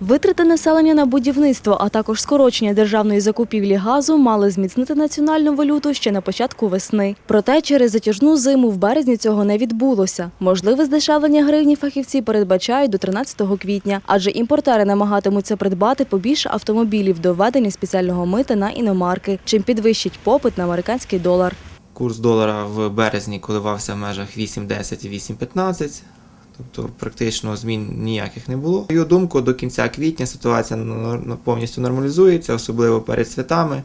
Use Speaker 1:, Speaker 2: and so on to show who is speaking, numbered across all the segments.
Speaker 1: Витрати населення на будівництво, а також скорочення державної закупівлі газу мали зміцнити національну валюту ще на початку весни. Проте через затяжну зиму в березні цього не відбулося. Можливе здешевлення гривні фахівці передбачають до 13 квітня, адже імпортери намагатимуться придбати побільше автомобілів до введення спеціального мита на іномарки, чим підвищить попит на американський долар.
Speaker 2: Курс долара в березні коливався в межах 8.10 і 8.15. Тобто практично змін ніяких не було. На Його думку, до кінця квітня ситуація повністю нормалізується, особливо перед святами.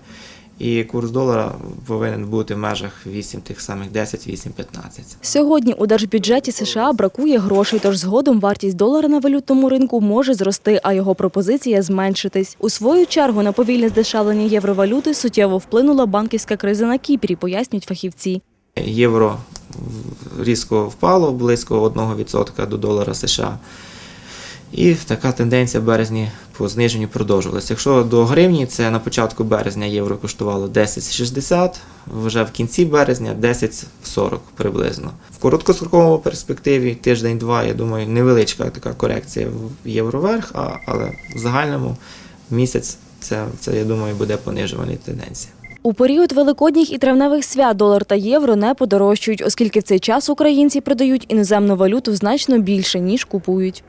Speaker 2: І курс долара повинен бути в межах 8 тих самих 10-8.15.
Speaker 1: Сьогодні у держбюджеті США бракує грошей, тож згодом вартість долара на валютному ринку може зрости, а його пропозиція зменшитись. У свою чергу на повільне здешевлення євровалюти суттєво вплинула банківська криза на Кіпрі, пояснюють фахівці.
Speaker 2: Євро різко впало близько 1% до долара США. І така тенденція в березні по зниженню продовжувалася. Якщо до гривні, це на початку березня євро коштувало 10,60, вже в кінці березня 10,40 приблизно. В короткостроковому перспективі тиждень-два, я думаю, невеличка така корекція в євро вверх, але в загальному місяць це, це, я думаю, буде понижувальна тенденція.
Speaker 1: У період великодніх і травневих свят долар та євро не подорожчують, оскільки в цей час українці продають іноземну валюту значно більше ніж купують.